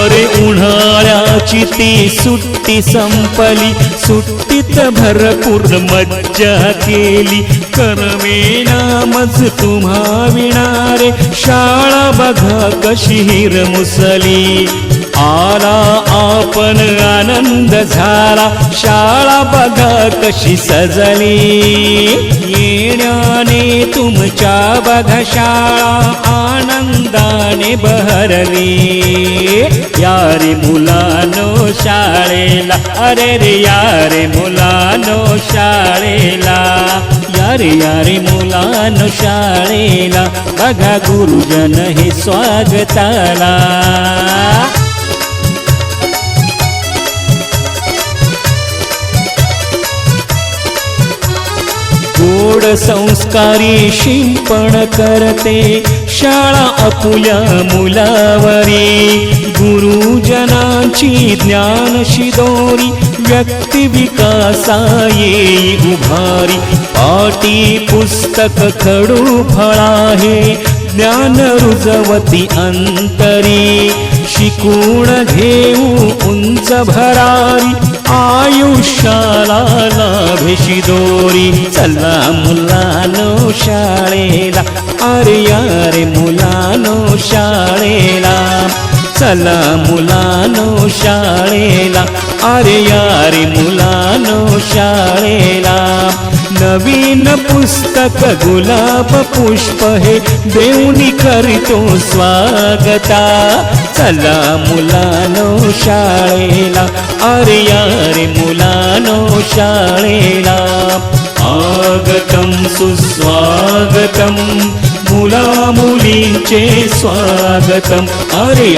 अरे उन्हाळ्याची ती सुट्टी संपली. सुट्टीत भरपूर मज्जा केली. करमेना मज तुम्हा विणारे शाळा बघा कशी हिर मुसली. आला आपण आनंद झाला शाळा बघा कशी सजली. येण्याने तुमच्या बघा शाळा आनंदाने बहरली. यारे मुलानो शाळेला अरे रे यारे मुलानो शाळेला. अरे अरे मुलानो शाळेला बघा गुरुजन हे स्वागताला. गोड संस्कारी शिंपण करते शाळा अपुल्या मुलावरी. गुरुजनांची ज्ञान शिदोरी व्यक्ती विकासा येई ती पुस्तक खडू फळाहे. ज्ञान रुजवती अंतरी. शिकून घेऊ उंच भरारी. आयुष्याला लाभेशी दोरी. चला मुलानो शाळेला. अरे यारे मुलानो शाळेला. चला मुलानो शाळेला. अरे यारे मुलानो शाळेला. नवीन पुस्तक गुलाब पुष्प हे देऊनी करतो स्वागता. चला मुलानो शाळेला अरे यारे मुलानो शाळेला. आगतम सुस्वागतम मुला मुलींचे स्वागतम. अरे